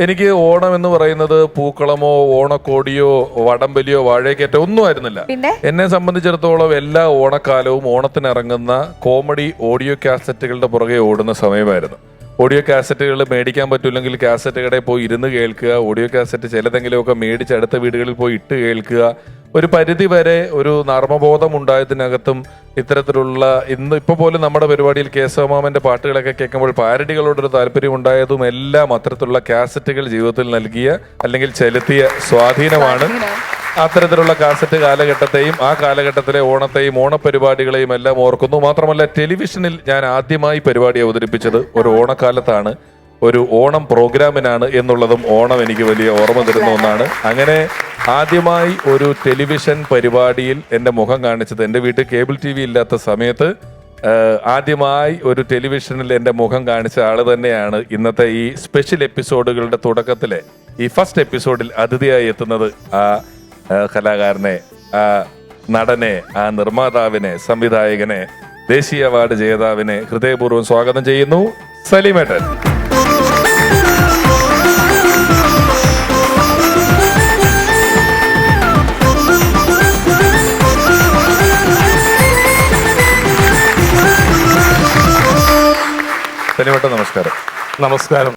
എനിക്ക് ഓണം എന്ന് പറയുന്നത് പൂക്കളമോ ഓണക്കോടിയോ വടംവലിയോ വാഴയ്ക്കേറ്റോ ഒന്നും ആയിരുന്നില്ല. പിന്നെ? എന്നെ സംബന്ധിച്ചിടത്തോളം എല്ലാ ഓണക്കാലവും ഓണത്തിനിറങ്ങുന്ന കോമഡി ഓഡിയോ കാസറ്റുകളുടെ പുറകെ ഓടുന്ന സമയമായിരുന്നു. ഓഡിയോ കാസറ്റുകൾ മേടിക്കാൻ പറ്റില്ലെങ്കിൽ കാസറ്റ് കടയിൽ പോയി ഇരുന്ന് കേൾക്കുക ഓഡിയോ കാസറ്റ് ചിലതെങ്കിലുമൊക്കെ മേടിച്ച് അടുത്ത വീടുകളിൽ പോയി ഇട്ട് കേൾക്കുക. ഒരു പരിധി വരെ ഒരു നർമ്മബോധം ഉണ്ടായതിനകത്തും ഇത്തരത്തിലുള്ള ഇന്ന് ഇപ്പൊ പോലും നമ്മുടെ പരിപാടിയിൽ കേശവമാമന്റെ പാട്ടുകളൊക്കെ കേൾക്കുമ്പോൾ പാരഡികളോടൊരു താല്പര്യം ഉണ്ടായതും എല്ലാം അത്തരത്തിലുള്ള കാസറ്റുകൾ ജീവിതത്തിൽ നൽകിയ അല്ലെങ്കിൽ ചെലുത്തിയ സ്വാധീനമാണ്. അത്തരത്തിലുള്ള കാസറ്റ് കാലഘട്ടത്തെയും ആ കാലഘട്ടത്തിലെ ഓണത്തെയും ഓണപരിപാടികളെയും എല്ലാം ഓർക്കുന്നു. മാത്രമല്ല ടെലിവിഷനിൽ ഞാൻ ആദ്യമായി പരിപാടി അവതരിപ്പിച്ചത് ഒരു ഓണക്കാലത്താണ്. ഒരു ഓണം പ്രോഗ്രാമിനാണ് എന്നുള്ളതും ഓണം എനിക്ക് വലിയ ഓർമ്മ തരുന്ന ഒന്നാണ്. അങ്ങനെ ആദ്യമായി ഒരു ടെലിവിഷൻ പരിപാടിയിൽ എന്റെ മുഖം കാണിച്ചത് എന്റെ വീട്ടിൽ കേബിൾ ടി വി ഇല്ലാത്ത സമയത്ത് ആദ്യമായി ഒരു ടെലിവിഷനിൽ എന്റെ മുഖം കാണിച്ച ആൾ തന്നെയാണ് ഇന്നത്തെ ഈ സ്പെഷ്യൽ എപ്പിസോഡുകളുടെ തുടക്കത്തിലെ ഈ ഫസ്റ്റ് എപ്പിസോഡിൽ അതിഥിയായി എത്തുന്നത് ആ കലാകാരനെ ആ നടനെ ആ നിർമ്മാതാവിനെ സംവിധായകനെ ദേശീയ അവാർഡ് ജേതാവിനെ ഹൃദയപൂർവം സ്വാഗതം ചെയ്യുന്നു സലീമേട്ടൻ സലീമേട്ടൻ നമസ്കാരം. നമസ്കാരം.